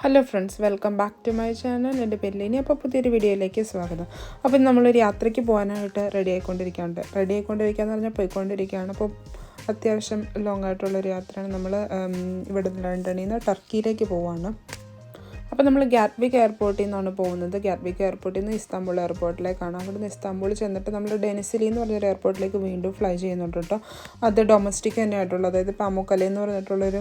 Hello friends welcome back to my channel എന്റെ ഇനി അപ്പോൾ പുതിയൊരു വീഡിയോയിലേക്ക് സ്വാഗതം. അപ്പോൾ നമ്മളൊരു യാത്രയ്ക്ക് പോകാനായിട്ട് റെഡി ആയിക്കൊണ്ടിരിക്കുകയുണ്ട്. റെഡി ആയിക്കൊണ്ടിരിക്കുക എന്ന് പറഞ്ഞാൽ പോയിക്കൊണ്ടിരിക്കുകയാണ്. അപ്പോൾ അത്യാവശ്യം ലോങ് ആയിട്ടുള്ളൊരു യാത്രയാണ് നമ്മൾ ഇവിടെ ലണ്ടനിൽ നിന്ന് ടർക്കിയിലേക്ക് പോവാണ്. അപ്പോൾ നമ്മൾ ഗ്യാറ്റ്ബിക് എയർപോർട്ടിൽ നിന്നാണ് പോകുന്നത്. ഗ്യാറ്റ്ബിക് എയർപോർട്ടിൽ നിന്ന് ഇസ്താംബുൾ എയർപോർട്ടിലേക്കാണ്. അവിടെ നിന്ന് ഇസ്താംബുൾ ചെന്നിട്ട് നമ്മൾ ഡെനിസിലി എന്ന് പറഞ്ഞൊരു എയർപോർട്ടിലേക്ക് വീണ്ടും ഫ്ലൈ ചെയ്യുന്നുണ്ട് കേട്ടോ അത് ഡൊമസ്റ്റിക് തന്നെയായിട്ടുള്ള അതായത് പാമുക്കല എന്ന് പറഞ്ഞിട്ടുള്ളൊരു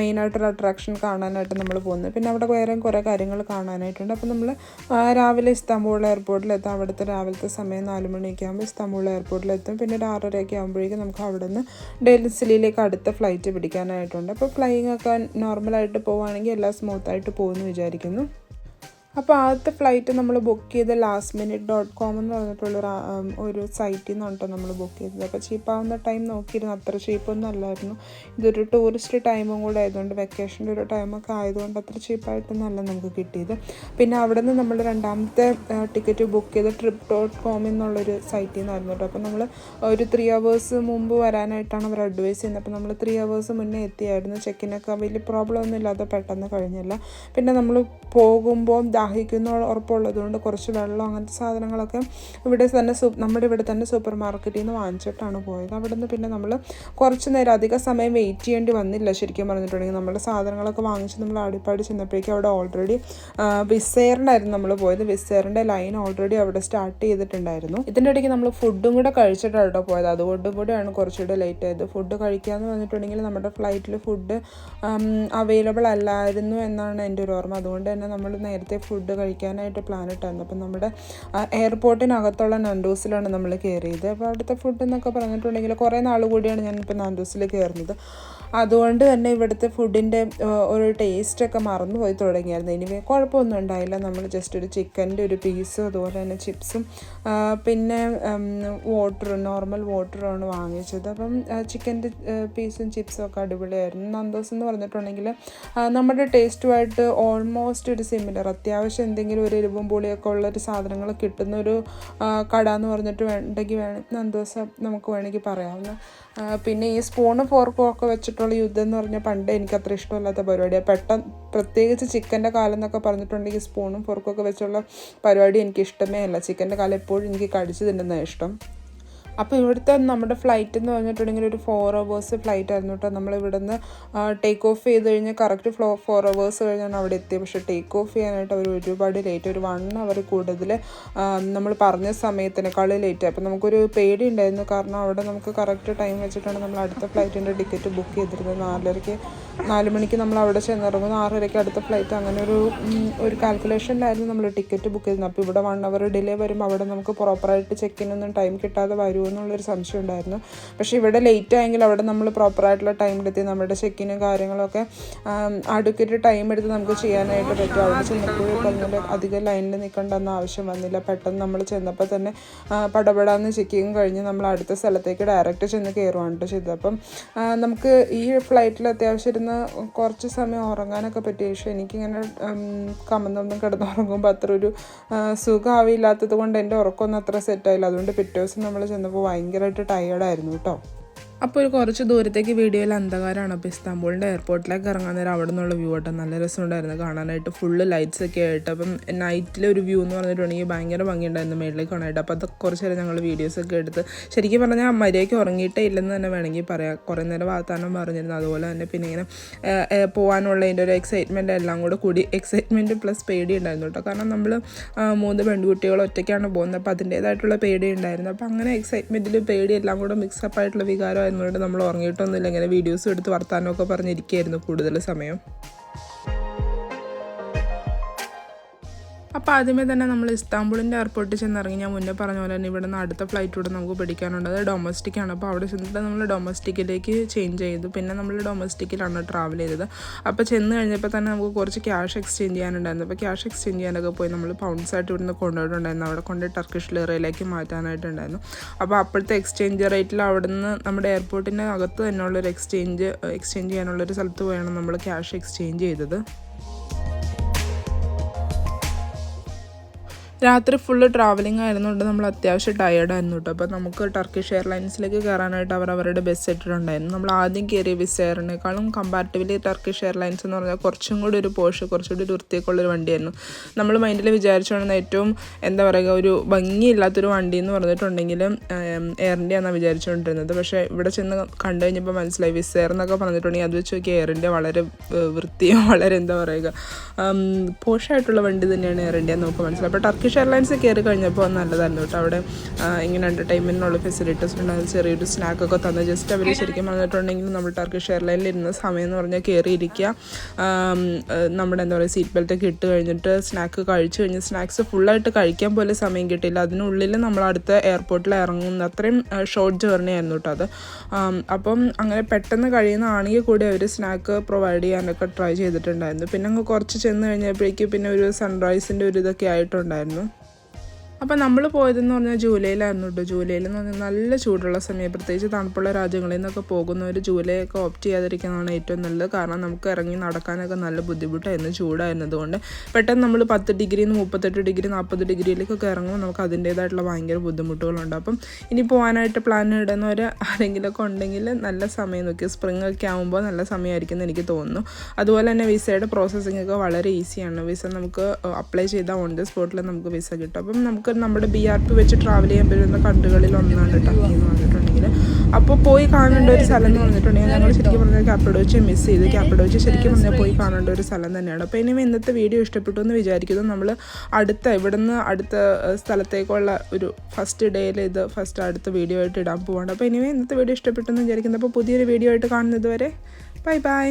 മെയിൻ ആയിട്ടുള്ള അട്രാക്ഷൻ കാണാനായിട്ട് നമ്മൾ പോകുന്നത് പിന്നെ അവിടെ വേറെ കുറേ കാര്യങ്ങൾ കാണാനായിട്ടുണ്ട്. അപ്പോൾ നമ്മൾ രാവിലെ ഇസ്താംബുൾ എയർപോർട്ടിലെത്താം. അവിടുത്തെ രാവിലത്തെ സമയം നാല് മണിയൊക്കെ ആകുമ്പോൾ ഇസ്താംബുൾ എയർപോർട്ടിലെത്തും. പിന്നെ ഒരു ആറരയൊക്കെ ആകുമ്പോഴേക്കും നമുക്ക് അവിടെ നിന്ന് ഡെൽസിലേക്ക് അടുത്ത ഫ്ലൈറ്റ് പിടിക്കാനായിട്ടുണ്ട്. അപ്പോൾ ഫ്ലൈയിങ് ഒക്കെ നോർമലായിട്ട് പോവുകയാണെങ്കിൽ എല്ലാം സ്മൂത്തായിട്ട് പോകുമെന്ന് വിചാരിക്കുന്നു. അപ്പോൾ ആദ്യത്തെ ഫ്ലൈറ്റ് നമ്മൾ ബുക്ക് ചെയ്ത് ലാസ്റ്റ് മിനിറ്റ് ഡോട്ട് കോം എന്ന് പറഞ്ഞിട്ടുള്ളൊരു ഒരു സൈറ്റിൽ നിന്നാണ് കേട്ടോ നമ്മൾ ബുക്ക് ചെയ്തത്. അപ്പോൾ ചീപ്പാവുന്ന ടൈം നോക്കിയിരുന്നു. അത്ര ചീപ്പൊന്നും അല്ലായിരുന്നു. ഇതൊരു ടൂറിസ്റ്റ് ടൈമും കൂടെ ആയതുകൊണ്ട് വെക്കേഷന്റെ ഒരു ടൈമൊക്കെ ആയതുകൊണ്ട് അത്ര ചീപ്പായിട്ടൊന്നും അല്ല നമുക്ക് കിട്ടിയത്. പിന്നെ അവിടെ നിന്ന് നമ്മൾ രണ്ടാമത്തെ ടിക്കറ്റ് ബുക്ക് ചെയ്ത് ട്രിപ്പ് ഡോട്ട് കോം എന്നുള്ളൊരു സൈറ്റിൽ നിന്നായിരുന്നു കേട്ടോ അപ്പോൾ നമ്മൾ ഒരു ത്രീ അവേഴ്സ് മുമ്പ് വരാനായിട്ടാണ് അവർ അഡ്വൈസ് ചെയ്യുന്നത്. അപ്പോൾ നമ്മൾ ത്രീ അവേഴ്സ് മുന്നേ എത്തിയായിരുന്നു. ചെക്കിനൊക്കെ വലിയ പ്രോബ്ലം ഒന്നും ഇല്ലാതെ പെട്ടെന്ന് കഴിഞ്ഞില്ല. പിന്നെ നമ്മൾ പോകുമ്പോൾ ദാഹിക്കുന്ന ഉറപ്പുള്ളതുകൊണ്ട് കുറച്ച് വെള്ളം അങ്ങനത്തെ സാധനങ്ങളൊക്കെ ഇവിടെ തന്നെ നമ്മുടെ ഇവിടെ തന്നെ സൂപ്പർ മാർക്കറ്റിൽ നിന്ന് വാങ്ങിച്ചിട്ടാണ് പോയത്. അവിടെ നിന്ന് പിന്നെ നമ്മൾ കുറച്ച് നേരം അധിക സമയം വെയിറ്റ് ചെയ്യേണ്ടി വന്നില്ല ശരിക്കും പറഞ്ഞിട്ടുണ്ടെങ്കിൽ. നമ്മുടെ സാധനങ്ങളൊക്കെ വാങ്ങിച്ച് നമ്മൾ ആടിപ്പാടി ചെന്നപ്പോഴേക്കും അവിടെ ഓൾറെഡി വിസേറിനായിരുന്നു നമ്മൾ പോയത്. വിസേറിന്റെ ലൈൻ ഓൾറെഡി അവിടെ സ്റ്റാർട്ട് ചെയ്തിട്ടുണ്ടായിരുന്നു. ഇതിന്റെ ഇടയ്ക്ക് നമ്മൾ ഫുഡും കൂടെ കഴിച്ചിട്ടാണ് കേട്ടോ പോയത്. അതുകൊണ്ടും കൂടെയാണ് കുറച്ചുകൂടെ ലേറ്റ് ആയത്. ഫുഡ് കഴിക്കാമെന്ന് പറഞ്ഞിട്ടുണ്ടെങ്കിൽ നമ്മുടെ ഫ്ലൈറ്റിൽ ഫുഡ് അവൈലബിൾ അല്ലായിരുന്നു എന്നാണ് എന്റെ ഒരു ഓർമ്മ. അതുകൊണ്ട് തന്നെ നമ്മൾ നേരത്തെ ഫുഡ് കഴിക്കാനായിട്ട് പ്ലാൻ ഇട്ടായിരുന്നു. അപ്പം നമ്മുടെ എയർപോർട്ടിനകത്തുള്ള നണ്ടൂസിലാണ് നമ്മൾ കയറിയത് അപ്പോൾ അവിടുത്തെ ഫുഡ് എന്നൊക്കെ പറഞ്ഞിട്ടുണ്ടെങ്കിൽ കുറേ നാൾ കൂടിയാണ് ഞാൻ ഇപ്പോൾ നണ്ടൂസിൽ കയറുന്നത് അതുകൊണ്ട് തന്നെ ഇവിടുത്തെ ഫുഡിന്റെ ഒരു ടേസ്റ്റൊക്കെ മറന്നു പോയി തുടങ്ങിയായിരുന്നു. ഇനി കുഴപ്പമൊന്നും ഉണ്ടായില്ല. നമ്മൾ ജസ്റ്റ് ഒരു ചിക്കന്റെ ഒരു പീസും അതുപോലെ തന്നെ ചിപ്സും പിന്നെ വാട്ടർ നോർമൽ വാട്ടറാണ് വാങ്ങിച്ചത്. അപ്പം ചിക്കന്റെ പീസും ചിപ്സും ഒക്കെ അടിപൊളിയായിരുന്നു. നന്ദോസ് എന്ന് പറഞ്ഞിട്ടുണ്ടെങ്കിൽ നമ്മുടെ ടേസ്റ്റുമായിട്ട് ഓൾമോസ്റ്റ് ഒരു സിമിലർ അത്യാവശ്യം എന്തെങ്കിലും ഒരു എരിവും പുളിയൊക്കെ ഉള്ളൊരു സാധനങ്ങൾ കിട്ടുന്ന ഒരു കട എന്ന് പറഞ്ഞിട്ട് വേണ്ടെങ്കിൽ വേണം നന്ദോസ് നമുക്ക് വേണമെങ്കിൽ പറയാവുന്ന. പിന്നെ ഈ സ്പൂണും ഫോർക്കും ഒക്കെ വെച്ചിട്ടുള്ള യുദ്ധം എന്ന് പറഞ്ഞാൽ പണ്ട് എനിക്ക് അത്ര ഇഷ്ടമല്ലാത്ത പരിപാടിയാണ് പെട്ടെന്ന് പ്രത്യേകിച്ച് ചിക്കന്റെ കാലം എന്നൊക്കെ പറഞ്ഞിട്ടുണ്ടെങ്കിൽ സ്പൂണും ഫോർക്കും ഒക്കെ വെച്ചുള്ള പരിപാടി എനിക്ക് ഇഷ്ടമേ അല്ല. ചിക്കന്റെ കാലം എപ്പോഴും എനിക്ക് കടിച്ചു തിന്നുന്ന ഇഷ്ടം. അപ്പോൾ ഇവിടുത്തെ നമ്മുടെ ഫ്ലൈറ്റ് എന്ന് പറഞ്ഞിട്ടുണ്ടെങ്കിൽ ഒരു ഫോർ അവേഴ്സ് ഫ്ലൈറ്റ് ആയിരുന്നു കേട്ടോ നമ്മൾ ഇവിടുന്ന് ടേക്ക് ഓഫ് ചെയ്ത് കഴിഞ്ഞാൽ കറക്റ്റ് ഫ്ലോ ഫോർ അവേഴ്സ് കഴിഞ്ഞാണ് അവിടെ എത്തിയത്. പക്ഷേ ടേക്ക് ഓഫ് ചെയ്യാനായിട്ട് അവർ ഒരുപാട് ലേറ്റ് ഒരു വൺ അവർ കൂടുതൽ നമ്മൾ പറഞ്ഞ സമയത്തിനേക്കാൾ ലേറ്റ് അപ്പോൾ നമുക്കൊരു പേടി ഉണ്ടായിരുന്നു. കാരണം അവിടെ നമുക്ക് കറക്റ്റ് ടൈം വെച്ചിട്ടാണ് നമ്മൾ അടുത്ത ഫ്ലൈറ്റിന്റെ ടിക്കറ്റ് ബുക്ക് ചെയ്തിരുന്നത്. നാലരയ്ക്ക് നാല് മണിക്ക് നമ്മൾ അവിടെ ചെന്നിറങ്ങുന്നു ആറരയ്ക്ക് അടുത്ത ഫ്ലൈറ്റ് അങ്ങനെ ഒരു ഒരു കാൽക്കുലേഷനിലായിരുന്നു നമ്മൾ ടിക്കറ്റ് ബുക്ക് ചെയ്തിരുന്നത്. അപ്പോൾ ഇവിടെ വൺ അവർ ഡിലേ വരുമ്പോൾ അവിടെ നമുക്ക് പ്രോപ്പറായിട്ട് ചെക്കിനൊന്നും ടൈം കിട്ടാതെ വരുമോ എന്നുള്ളൊരു സംശയം ഉണ്ടായിരുന്നു. പക്ഷേ ഇവിടെ ലേറ്റ് ആയെങ്കിൽ അവിടെ നമ്മൾ പ്രോപ്പറായിട്ടുള്ള ടൈമിലെത്തി നമ്മുടെ ചെക്കിനും കാര്യങ്ങളൊക്കെ അടുക്കിട്ട് ടൈം എടുത്ത് നമുക്ക് ചെയ്യാനായിട്ട് പറ്റും. അവിടെ ചെന്നപ്പോൾ പറഞ്ഞിട്ട് അധികം ലൈനിൽ നിൽക്കേണ്ടെന്ന ആവശ്യം വന്നില്ല. പെട്ടെന്ന് നമ്മൾ ചെന്നപ്പോൾ തന്നെ പടപെടാന്ന് ചെക്കിങ് കഴിഞ്ഞ് നമ്മൾ അടുത്ത സ്ഥലത്തേക്ക് ഡയറക്റ്റ് ചെന്ന് കയറുവാണ് ചെയ്തത്. അപ്പം നമുക്ക് ഈ ഫ്ലൈറ്റിൽ അത്യാവശ്യം ഇരുന്ന് കുറച്ച് സമയം ഉറങ്ങാനൊക്കെ പറ്റി. പക്ഷേ എനിക്കിങ്ങനെ കമന്നൊന്നും കിടന്നുറങ്ങുമ്പോൾ അത്ര ഒരു സുഖമാവില്ലാത്തത് കൊണ്ട് എന്റെ ഉറക്കമൊന്നും അത്ര സെറ്റായില്ല അതുകൊണ്ട് പിറ്റേ ദിവസം നമ്മൾ ചെന്നപ്പോൾ ഭയങ്കരമായിട്ട് ടയേർഡായിരുന്നു കേട്ടോ. അപ്പോൾ കുറച്ച് ദൂരത്തേക്ക് വീഡിയോയിൽ അന്ധകാരമാണ്. അപ്പോൾ ഇസ്താംബൂളിന്റെ എയർപോർട്ടിലേക്ക് ഇറങ്ങാൻ നേരം അവിടെ നിന്നുള്ള വ്യൂ ആട്ടോ നല്ല രസമുണ്ടായിരുന്നു കാണാനായിട്ട്. ഫുള്ള് ലൈറ്റ്സ് ഒക്കെ ആയിട്ട്. അപ്പം നൈറ്റിലെ ഒരു വ്യൂ എന്ന് പറഞ്ഞിട്ടുണ്ടെങ്കിൽ ഭയങ്കര ഭംഗിയുണ്ടായിരുന്നു മേളിലേക്ക് കാണാനായിട്ട്. അപ്പോൾ അതൊക്കെ കുറച്ച് നേരം ഞങ്ങൾ വീഡിയോസൊക്കെ എടുത്ത് ശരിക്കും പറഞ്ഞാൽ മര്യാദയ്ക്ക് ഉറങ്ങിയിട്ടേ ഇല്ലെന്ന് തന്നെ വേണമെങ്കിൽ പറയാം. കുറേ നേരം വാർത്താനം പറഞ്ഞിരുന്നു. അതുപോലെ തന്നെ പിന്നെ ഇങ്ങനെ പോകാനുള്ളതിന്റെ ഒരു എക്സൈറ്റ്മെന്റ് എല്ലാം കൂടെ കൂടി. എക്സൈറ്റ്മെന്റ് പ്ലസ് പേടി ഉണ്ടായിരുന്നു കേട്ടോ. കാരണം നമ്മൾ മൂന്ന് പെൺകുട്ടികൾ ഒറ്റയ്ക്കാണ് പോകുന്നത്. അപ്പോൾ അതിന്റേതായിട്ടുള്ള പേടി ഉണ്ടായിരുന്നു. അപ്പോൾ അങ്ങനെ എക്സൈറ്റ്മെന്റിൽ പേടി എല്ലാം കൂടെ മിക്സപ്പ് ആയിട്ടുള്ള വികാരം ആയതുകൊണ്ട് നമ്മൾ ഉറങ്ങിയിട്ടൊന്നുമില്ല. ഇങ്ങനെ വീഡിയോസ് എടുത്ത് വർത്താനമൊക്കെ പറഞ്ഞിരിക്കുകയായിരുന്നു കൂടുതൽ സമയം. അപ്പോൾ ആദ്യമേ തന്നെ നമ്മൾ ഇസ്താംബുളിന്റെ എയർപോർട്ടിൽ ചെന്നിറങ്ങി. ഞാൻ മുന്നേ പറഞ്ഞ പോലെ തന്നെ ഇവിടെ നിന്ന് അടുത്ത ഫ്ലൈറ്റ് കൂടെ നമുക്ക് പിടിക്കാനുണ്ട്. അത് ഡൊമസ്റ്റിക് ആണ്. അപ്പോൾ അവിടെ ചെന്നിട്ട് നമ്മൾ ഡൊമസ്റ്റിക്കിലേക്ക് ചേഞ്ച് ചെയ്തു. പിന്നെ നമ്മൾ ഡൊമസ്റ്റിക്കിലാണ് ട്രാവൽ ചെയ്തത്. അപ്പോൾ ചെന്ന് കഴിഞ്ഞപ്പോൾ തന്നെ നമുക്ക് കുറച്ച് ക്യാഷ് എക്സ്ചേഞ്ച് ചെയ്യാനുണ്ടായിരുന്നു. അപ്പോൾ ക്യാഷ് എക്സ്ചേഞ്ച് ചെയ്യാനൊക്കെ പോയി നമ്മൾ പൗണ്ട്സ് ആയിട്ട് ഇവിടുന്ന് കൊണ്ടുപോയിട്ടുണ്ടായിരുന്നു അവിടെ കൊണ്ട് ടർക്കിഷ് ലിറയിലേക്ക് മാറ്റാനായിട്ടുണ്ടായിരുന്നു. അപ്പോൾ അപ്പോഴത്തെ എക്സ്ചേഞ്ച് റേറ്റിൽ അവിടുന്ന് നമ്മുടെ എയർപോർട്ടിന്റെ അകത്ത് തന്നെയുള്ളൊരു എക്സ്ചേഞ്ച് എക്സ്ചേഞ്ച് ചെയ്യാനുള്ളൊരു സ്ഥലത്ത് പോയാണ് നമ്മൾ ക്യാഷ് എക്സ്ചേഞ്ച് ചെയ്തത്. രാത്രി ഫുള്ള് ട്രാവലിംഗ് ആയിരുന്നുകൊണ്ട് നമ്മൾ അത്യാവശ്യം ടയേർഡായിരുന്നു കേട്ടോ അപ്പോൾ നമുക്ക് ടർക്കിഷ് എയർലൈൻസിലേക്ക് കയറാനായിട്ട് അവർ അവരുടെ ബസ് ഇട്ടിട്ടുണ്ടായിരുന്നു. നമ്മൾ ആദ്യം കയറിയ ബസ് എയറിനേക്കാളും കമ്പാരിറ്റീവ്ലി ടർക്കിഷ് എയർലൈൻസ് എന്ന് പറഞ്ഞാൽ കുറച്ചും കൂടി ഒരു പോഷ് കുറച്ചുകൂടി ഒരു വൃത്തിയൊക്കെയുള്ളൊരു വണ്ടിയായിരുന്നു. നമ്മൾ മൈൻഡിൽ വിചാരിച്ചുകൊണ്ടിരുന്ന ഏറ്റവും എന്താ പറയുക ഒരു ഭംഗിയില്ലാത്തൊരു വണ്ടി എന്ന് പറഞ്ഞിട്ടുണ്ടെങ്കിലും എയർ ഇന്ത്യ വിചാരിച്ചുകൊണ്ടിരുന്നത് പക്ഷേ ഇവിടെ ചെന്ന് കണ്ടു കഴിഞ്ഞപ്പോൾ മനസ്സിലായി. വിസ് എയർ എന്നൊക്കെ പറഞ്ഞിട്ടുണ്ടെങ്കിൽ അത് വെച്ച് നോക്കി എയർ ഇന്ത്യ വളരെ വൃത്തിയും വളരെ എന്താ പറയുക പോഷായിട്ടുള്ള വണ്ടി തന്നെയാണ് എയർ ഇന്ത്യ എന്ന് നമുക്ക് മനസ്സിലായി. അപ്പോൾ ടർക്കിഷ് എയർലൈൻസ് കയറി കഴിഞ്ഞപ്പോൾ നല്ലതായിരുന്നു കേട്ടോ അവിടെ ഇങ്ങനെ എന്റർടൈൻമെന്റിനുള്ള ഫെസിലിറ്റീസ് ഉണ്ട്. അത് ചെറിയൊരു സ്നാക്കൊക്കെ തന്നു ജസ്റ്റ് അവർ ശരിക്കും പറഞ്ഞിട്ടുണ്ടെങ്കിൽ നമ്മൾ ടർക്കിഷ് എയർലൈനിൽ ഇരുന്ന സമയം എന്ന് പറഞ്ഞാൽ കയറിയിരിക്കുക. നമ്മുടെ എന്താ പറയുക സീറ്റ് ബെൽറ്റ് ഒക്കെ ഇട്ട് കഴിഞ്ഞിട്ട് സ്നാക്ക് കഴിച്ചു കഴിഞ്ഞ് സ്നാക്സ് ഫുള്ളായിട്ട് കഴിക്കാൻ പോലെ സമയം കിട്ടിയില്ല. അതിനുള്ളിൽ നമ്മൾ അടുത്ത എയർപോർട്ടിൽ ഇറങ്ങുന്ന അത്രയും ഷോർട്ട് ജേർണി ആയിരുന്നു കേട്ടോ അത്. അപ്പം അങ്ങനെ പെട്ടെന്ന് കഴിയുന്നതാണെങ്കിൽ കൂടി അവർ സ്നാക്ക് പ്രൊവൈഡ് ചെയ്യാനൊക്കെ ട്രൈ ചെയ്തിട്ടുണ്ടായിരുന്നു. പിന്നെ അങ്ങ് കുറച്ച് ചെന്ന് കഴിഞ്ഞപ്പോഴേക്കും പിന്നെ ഒരു സൺറൈസിന്റെ ഒരു ഇതൊക്കെ ആയിട്ടുണ്ടായിരുന്നു. അപ്പോൾ നമ്മൾ പോയതെന്ന് പറഞ്ഞാൽ ജൂലൈയിലായിരുന്നു കേട്ടോ ജൂലൈയിൽ എന്ന് പറഞ്ഞാൽ നല്ല ചൂടുള്ള സമയം. പ്രത്യേകിച്ച് തണുപ്പുള്ള രാജ്യങ്ങളിൽ നിന്നൊക്കെ പോകുന്നവർ ജൂലൈ ഒക്കെ ഓപ്റ്റ് ചെയ്യാതിരിക്കുന്നതാണ് ഏറ്റവും നല്ലത്. കാരണം നമുക്ക് ഇറങ്ങി നടക്കാനൊക്കെ നല്ല ബുദ്ധിമുട്ടായിരുന്നു ചൂടായിരുന്നതുകൊണ്ട്. പെട്ടെന്ന് നമ്മൾ പത്ത് ഡിഗ്രി മുപ്പത്തെട്ട് ഡിഗ്രി നാൽപ്പത് ഡിഗ്രിയിലേക്കൊക്കെ ഇറങ്ങുമ്പോൾ നമുക്ക് അതിന്റേതായിട്ടുള്ള ഭയങ്കര ബുദ്ധിമുട്ടുകളുണ്ട്. അപ്പം ഇനി പോകാനായിട്ട് പ്ലാൻ ഇടുന്നവർ ആരെങ്കിലുമൊക്കെ ഉണ്ടെങ്കിൽ നല്ല സമയം നോക്കി. സ്പ്രിംഗ് ഒക്കെ ആകുമ്പോൾ നല്ല സമയമായിരിക്കും എന്ന് എനിക്ക് തോന്നുന്നു. അതുപോലെ തന്നെ വിസയുടെ പ്രോസസ്സിംഗ് ഒക്കെ വളരെ ഈസിയാണ് വിസ നമുക്ക് അപ്ലൈ ചെയ്താൽ ഓൺ ദി സ്പോട്ടിൽ നമുക്ക് വിസ കിട്ടും. അപ്പം നമുക്ക് നമ്മുടെ ബി ആർ പി വെച്ച് ട്രാവൽ ചെയ്യാൻ പറ്റുന്ന കണ്ടുകളിൽ ഒന്നാണ് ടക്കി എന്ന് പറഞ്ഞിട്ടുണ്ടെങ്കിൽ അപ്പോൾ പോയി കാണേണ്ട ഒരു സ്ഥലം എന്ന് പറഞ്ഞിട്ടുണ്ടെങ്കിൽ ഞങ്ങൾ ശരിക്കും പറഞ്ഞാൽ ക്യാപ്പഡോച്ച് മിസ് ചെയ്ത്. ക്യാപ്പഡോച്ച് ശരിക്കും പറഞ്ഞാൽ പോയി കാണേണ്ട ഒരു സ്ഥലം തന്നെയാണ്. അപ്പോൾ ഇനി ഇന്നത്തെ വീഡിയോ ഇഷ്ടപ്പെട്ടു എന്ന് വിചാരിക്കുന്നു. നമ്മൾ അടുത്ത ഇവിടുന്ന് അടുത്ത സ്ഥലത്തേക്കുള്ള ഒരു ഫസ്റ്റ് ഡേയിൽ ഇത് ഫസ്റ്റ് അടുത്ത വീഡിയോ ആയിട്ട് ഇടാൻ പോവാണ്. അപ്പോൾ ഇനി ഇന്നത്തെ വീഡിയോ ഇഷ്ടപ്പെട്ടു എന്ന് വിചാരിക്കുന്നു. അപ്പോൾ പുതിയൊരു വീഡിയോ ആയിട്ട് കാണുന്നത് വരെ. Bye bye